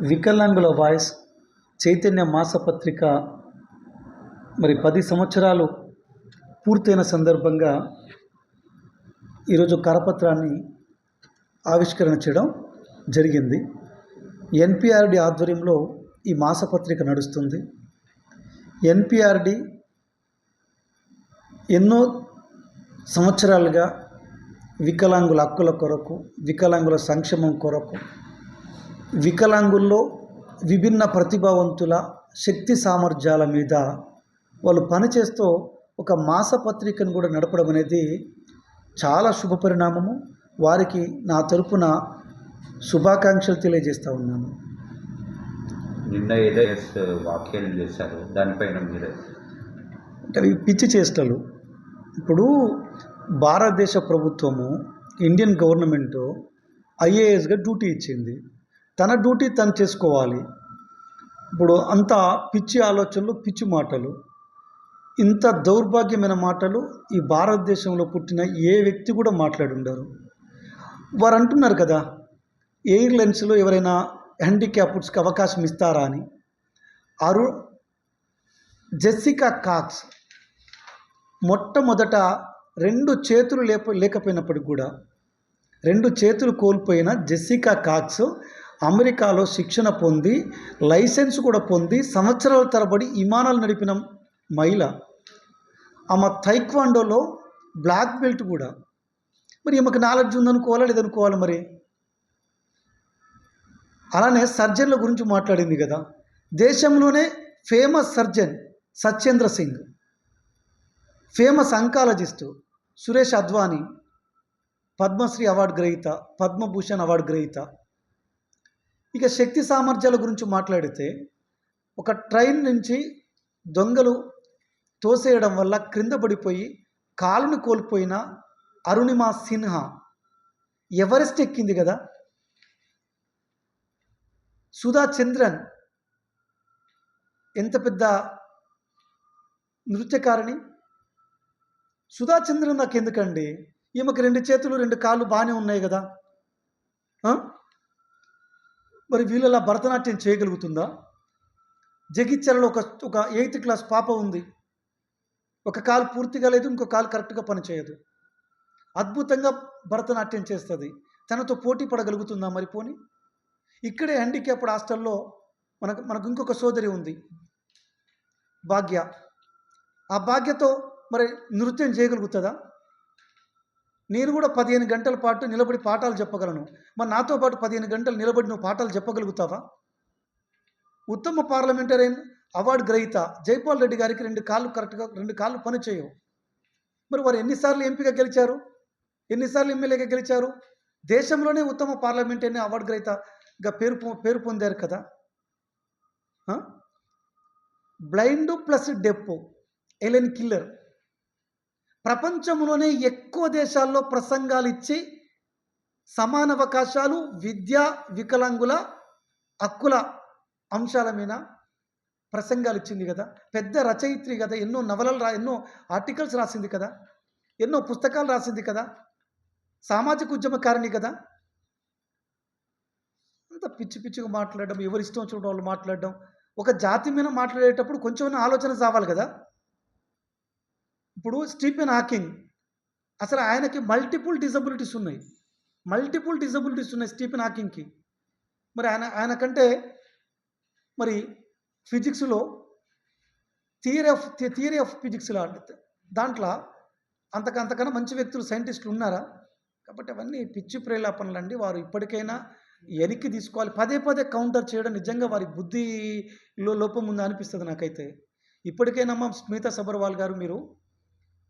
వికలాంగుల వాయిస్ చైతన్య మాసపత్రిక. మరి పది సంవత్సరాలు పూర్తయిన సందర్భంగా ఈరోజు కరపత్రాన్ని ఆవిష్కరణ చేయడం జరిగింది. ఎన్పిఆర్డి ఆధ్వర్యంలో ఈ మాసపత్రిక నడుస్తుంది. ఎన్పిఆర్డి ఎన్నో సంవత్సరాలుగా వికలాంగుల హక్కుల కొరకు వికలాంగుల సంక్షేమం కొరకు వికలాంగుల్లో విభిన్న ప్రతిభావంతుల శక్తి సామర్థ్యాల మీద వాళ్ళు పనిచేస్తూ ఒక మాసపత్రికను కూడా నడపడం అనేది చాలా శుభపరిణామము వారికి నా తరపున శుభాకాంక్షలు తెలియజేస్తూ ఉన్నాను. నిన్న ఏదో వ్యాఖ్యలు చేశారు. దానిపైన మీరే అంటే అవి పిచ్చి చేష్టలు. ఇప్పుడు భారతదేశ ప్రభుత్వము ఇండియన్ గవర్నమెంట్ ఐఏఎస్గా డ్యూటీ ఇచ్చింది. తన డ్యూటీ తను చేసుకోవాలి. ఇప్పుడు అంత పిచ్చి ఆలోచనలు పిచ్చి మాటలు. ఇంత దౌర్భాగ్యమైన మాటలు ఈ భారతదేశంలో పుట్టిన ఏ వ్యక్తి కూడా మాట్లాడుండరు. వారు అంటున్నారు కదా ఎయిర్లైన్స్లో ఎవరైనా హ్యాండిక్యాప్డ్స్కి అవకాశం ఇస్తారా అని. అరు జెస్సికా కాక్స్ మొట్టమొదట రెండు చేతులు లేప లేకపోయినప్పటికి కూడా రెండు చేతులు కోల్పోయిన జెస్సికా కాక్స్ అమెరికాలో శిక్షణ పొంది లైసెన్స్ కూడా పొంది సంవత్సరాల తరబడి విమానాలు నడిపిన మహిళ. ఆమె తైక్వాండోలో బ్లాక్ బెల్ట్ కూడా. మరి ఈమెకు నాలెడ్జ్ ఉందనుకోవాలా లేదనుకోవాలి మరి? అలానే సర్జన్ల గురించి మాట్లాడింది కదా. దేశంలోనే famous surgeon Satyendra Singh famous oncologist Suresh Advani Padmashri award గ్రహీత పద్మభూషణ్ అవార్డు గ్రహీత. ఇక శక్తి సామర్థ్యాల గురించి మాట్లాడితే ఒక ట్రైన్ నుంచి దొంగలు తోసేయడం వల్ల క్రింద పడిపోయి కాలుని కోల్పోయిన అరుణిమా సిన్హా. ఎవరెస్ట్ ఎక్కింది కదా? సుధా చంద్రన్. ఎంత పెద్ద నృత్యకారిణి? సుధా చంద్రన్ నాకు ఎందుకండి? ఈమెకు రెండు చేతులు రెండు కాళ్ళు బాగానే ఉన్నాయి కదా? మరి వీళ్ళలా భరతనాట్యం చేయగలుగుతుందా? జగిత్యాలలో ఒక ఒక ఎయిత్ క్లాస్ పాప ఉంది. ఒక కాలు పూర్తిగా లేదు ఇంకో కాలు కరెక్ట్గా పనిచేయదు. అద్భుతంగా భరతనాట్యం చేస్తుంది. తనతో పోటీ పడగలుగుతుందా మరి పోని? ఇక్కడే హ్యాండిక్యాప్డ్ హాస్టల్లో మనకు మనకు ఇంకొక సోదరి ఉంది. భాగ్య. ఆ భాగ్యతో మరి నృత్యం చేయగలుగుతుందా? నేను కూడా పదిహేను గంటల పాటు నిలబడి పాఠాలు చెప్పగలను. మరి నాతో పాటు పదిహేను గంటలు నిలబడి నువ్వు పాఠాలు చెప్పగలుగుతావా? ఉత్తమ పార్లమెంటరీన్ అవార్డు గ్రహీత జైపాల్ రెడ్డి గారికి రెండు కాళ్ళు కరెక్ట్గా రెండు కాళ్ళు పని చేయవు. మరి వారు ఎన్నిసార్లు ఎంపీగా గెలిచారు? ఎన్నిసార్లు ఎమ్మెల్యేగా గెలిచారు? దేశంలోనే ఉత్తమ పార్లమెంటరీ అవార్డు గ్రహీతగా పేరు పొ- పేరు పొందారు కదా? Blind plus deaf Helen Keller. ప్రపంచంలోనే ఎక్కువ దేశాల్లో ప్రసంగాలు ఇచ్చి సమాన అవకాశాలు విద్యా వికలాంగుల హక్కుల అంశాల మీద ప్రసంగాలు ఇచ్చింది కదా. పెద్ద రచయిత్రి కదా. ఎన్నో నవలలు రా ఎన్నో ఆర్టికల్స్ రాసింది కదా. ఎన్నో పుస్తకాలు రాసింది కదా. సామాజిక ఉద్యమకారిణి కదా. అంత పిచ్చి పిచ్చిగా మాట్లాడడం ఎవరిష్టం ఇష్టం వాళ్ళు మాట్లాడడం ఒక జాతి మీద మాట్లాడేటప్పుడు కొంచెం ఆలోచన సావాలి కదా. ఇప్పుడు స్టీఫెన్ హాకింగ్. అసలు ఆయనకి మల్టిపుల్ డిజబిలిటీస్ ఉన్నాయి. మల్టిపుల్ డిజబిలిటీస్ ఉన్నాయి స్టీఫెన్ హాకింగ్కి. మరి ఆయన ఆయన కంటే మరి ఫిజిక్స్లో థియరీ ఆఫ్ థియరీ ఆఫ్ ఫిజిక్స్లో దాంట్లో అంతక అంతకన్నా మంచి వ్యక్తులు సైంటిస్టులు ఉన్నారా? కాబట్టి అవన్నీ పిచ్చి ప్రేలాపనలు అండి. వారు ఇప్పటికైనా వెనక్కి తీసుకోవాలి. పదే పదే కౌంటర్ చేయడం నిజంగా వారి బుద్ధిలో లోపం ఉందా అనిపిస్తుంది నాకైతే. ఇప్పటికైనా మా స్మితా సబర్వాల్ గారు మీరు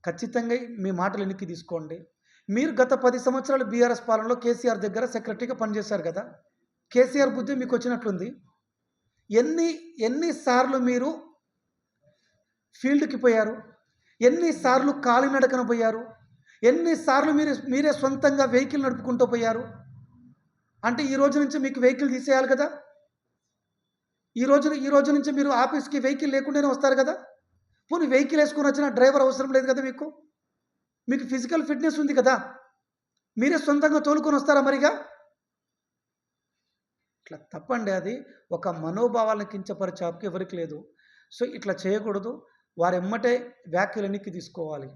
ఖచ్చితంగా మీ మాటలు వెనక్కి తీసుకోండి. మీరు గత పది సంవత్సరాలు బీఆర్ఎస్ పాలనలో కేసీఆర్ దగ్గర సెక్రటరీగా పనిచేశారు కదా? కేసీఆర్ బుద్ధి మీకు వచ్చినట్లుంది? ఎన్ని ఎన్నిసార్లు మీరు ఫీల్డ్కి పోయారు? ఎన్నిసార్లు కాలినడకన పోయారు? ఎన్నిసార్లు మీరు మీరే సొంతంగా వెహికల్ నడుపుకుంటూ పోయారు? అంటే ఈ రోజు నుంచి మీకు వెహికల్ తీసేయాలి కదా? ఈ రోజు ఈ రోజు నుంచి మీరు ఆఫీస్కి వెహికల్ లేకుండానే వస్తారు కదా? పోనీ వెహికల్ వేసుకొని వచ్చిన డ్రైవర్ అవసరం లేదు కదా మీకు? మీకు ఫిజికల్ ఫిట్నెస్ ఉంది కదా? మీరే సొంతంగా తోలుకొని వస్తారా మరిగా? ఇట్లా తప్పండి అది. ఒక మనోభావాలను కించపరిచే హక్కు ఎవరికి లేదు. సో ఇట్లా చేయకూడదు. వారు ఎమ్మటే వ్యాఖ్యలు తీసుకోవాలి.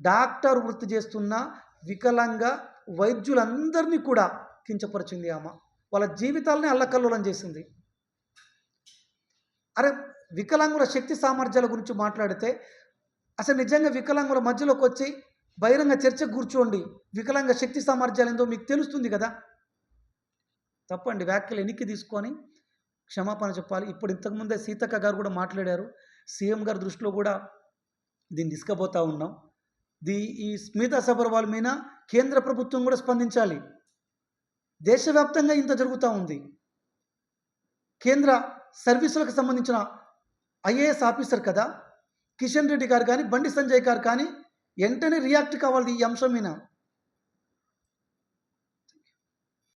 డాక్టర్ వృత్తి చేస్తున్న వికలాంగ వైద్యులందరినీ కూడా కించపరిచింది ఆమె. వాళ్ళ జీవితాలని అల్లకల్లోలం చేసింది. అరే వికలాంగుల శక్తి సామర్థ్యాల గురించి మాట్లాడితే అసలు నిజంగా వికలాంగుల మధ్యలోకి వచ్చి బహిరంగ చర్చకు కూర్చోండి. వికలాంగ శక్తి సామర్థ్యాలు ఏందో మీకు తెలుస్తుంది కదా? తప్పండి వ్యాఖ్యలు ఎన్నికి తీసుకొని క్షమాపణ చెప్పాలి. ఇప్పుడు ఇంతకుముందే సీతక్క గారు కూడా మాట్లాడారు. సీఎం గారి దృష్టిలో కూడా దీన్ని తీసుకుపోతా ఉన్నాం. ది ఈ స్మితా సబర్వాల్ మీద కేంద్ర ప్రభుత్వం కూడా స్పందించాలి. దేశవ్యాప్తంగా ఇంత జరుగుతూ ఉంది. కేంద్ర సర్వీసులకు సంబంధించిన ఐఏఎస్ ఆఫీసర్ కదా? కిషన్ రెడ్డి గారు కానీ బండి సంజయ్ గారు కానీ వెంటనే రియాక్ట్ కావాలి ఈ అంశం మీద.